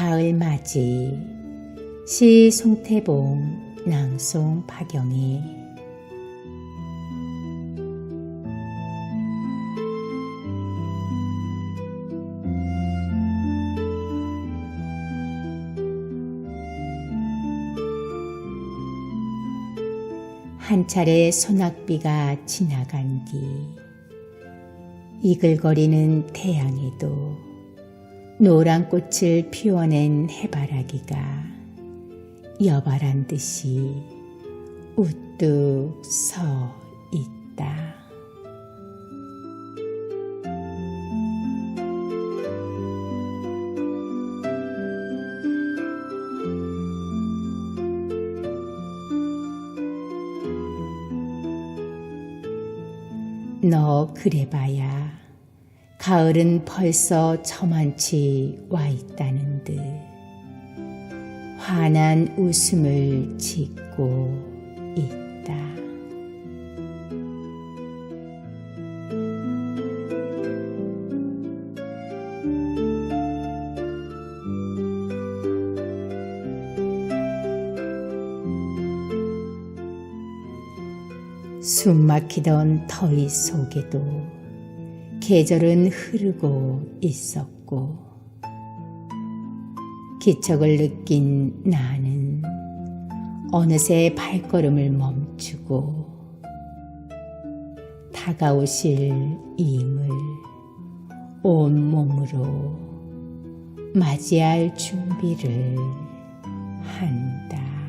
가을 맞이 시 송태봉 낭송 박영희 한 차례 소낙비가 지나간 뒤 이글거리는 태양에도 노란 꽃을 피워낸 해바라기가 여발한 듯이 우뚝 서 있다. 너 그래봐야 가을은 벌써 저만치 와 있다는 듯 환한 웃음을 짓고 있다. 숨 막히던 더위 속에도 계절은 흐르고 있었고 기척을 느낀 나는 어느새 발걸음을 멈추고 다가오실 임을 온몸으로 맞이할 준비를 한다.